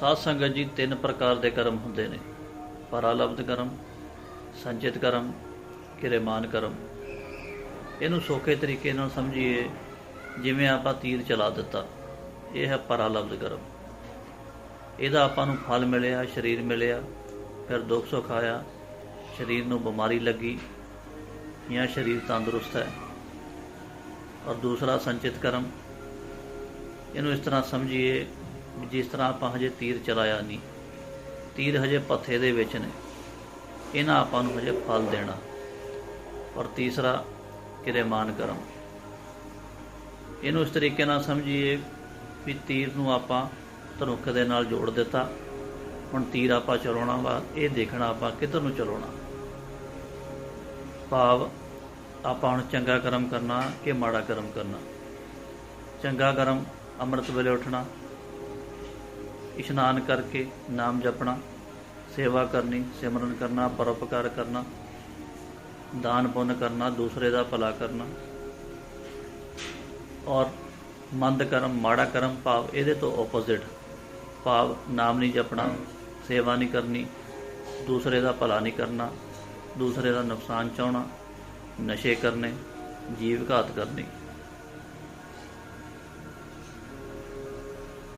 ਸਾਧ ਸੰਗਤ ਜੀ ਤਿੰਨ ਪ੍ਰਕਾਰ ਦੇ ਕਰਮ ਹੁੰਦੇ ਨੇ। ਪਰਾਲਬਧ ਕਰਮ, ਸੰਚਿਤ ਕਰਮ, ਕਿਰਮਾਨ ਕਰਮ। ਇਹਨੂੰ ਸੌਖੇ ਤਰੀਕੇ ਨਾਲ ਸਮਝੀਏ, ਜਿਵੇਂ ਆਪਾਂ ਤੀਰ ਚਲਾ ਦਿੱਤਾ, ਇਹ ਹੈ ਪਰਾਲਬਧ ਕਰਮ। ਇਹਦਾ ਆਪਾਂ ਨੂੰ ਫਲ ਮਿਲਿਆ, ਸਰੀਰ ਮਿਲਿਆ, ਫਿਰ ਦੁੱਖ ਸੁੱਖ ਆਇਆ, ਸਰੀਰ ਨੂੰ ਬਿਮਾਰੀ ਲੱਗੀ, ਜਾਂ ਸਰੀਰ ਤੰਦਰੁਸਤ ਹੈ। ਔਰ ਦੂਸਰਾ ਸੰਚਿਤ ਕਰਮ, ਇਹਨੂੰ ਇਸ ਤਰ੍ਹਾਂ ਸਮਝੀਏ ਜਿਸ ਤਰ੍ਹਾਂ ਆਪਾਂ ਹਜੇ ਤੀਰ ਚਲਾਇਆ ਨਹੀਂ, ਤੀਰ ਹਜੇ ਪੱਥੇ ਦੇ ਵਿੱਚ ਨੇ, ਇਹਨਾਂ ਆਪਾਂ ਨੂੰ ਹਜੇ ਫਲ ਦੇਣਾ। ਔਰ ਤੀਸਰਾ, ਕਿਰਮਾਨ ਕਰਮ। ਇਹਨੂੰ ਇਸ ਤਰੀਕੇ ਨਾਲ ਸਮਝੀਏ ਵੀ ਤੀਰ ਨੂੰ ਆਪਾਂ ਧਨੁੱਖ ਦੇ ਨਾਲ ਜੋੜ ਦਿੱਤਾ। ਹੁਣ ਤੀਰ ਆਪਾਂ ਚਲਾਉਣਾ ਵਾ, ਇਹ ਦੇਖਣਾ ਆਪਾਂ ਕਿੱਧਰ ਨੂੰ ਚਲਾਉਣਾ। ਭਾਵ ਆਪਾਂ ਹੁਣ ਚੰਗਾ ਕਰਮ ਕਰਨਾ ਕਿ ਮਾੜਾ ਕਰਮ ਕਰਨਾ। ਚੰਗਾ ਕਰਮ ਅੰਮ੍ਰਿਤ ਵੇਲੇ ਉੱਠਣਾ ਇਸ਼ਨਾਨ ਕਰਕੇ ਨਾਮ ਜਪਣਾ, ਸੇਵਾ ਕਰਨੀ, ਸਿਮਰਨ ਕਰਨਾ, ਪਰਉਪਕਾਰ ਕਰਨਾ, ਦਾਨ ਪੁੰਨ ਕਰਨਾ, ਦੂਸਰੇ ਦਾ ਭਲਾ ਕਰਨਾ। ਔਰ ਮੰਦ ਕਰਮ, ਮਾੜਾ ਕਰਮ ਭਾਵ ਇਹਦੇ ਤੋਂ ਆਪੋਜ਼ਿਟ ਭਾਵ ਨਾਮ ਨਹੀਂ ਜਪਣਾ, ਸੇਵਾ ਨਹੀਂ ਕਰਨੀ, ਦੂਸਰੇ ਦਾ ਭਲਾ ਨਹੀਂ ਕਰਨਾ, ਦੂਸਰੇ ਦਾ ਨੁਕਸਾਨ ਚਾਹਣਾ, ਨਸ਼ੇ ਕਰਨੇ, ਜੀਵ ਘਾਤ ਕਰਨੀ।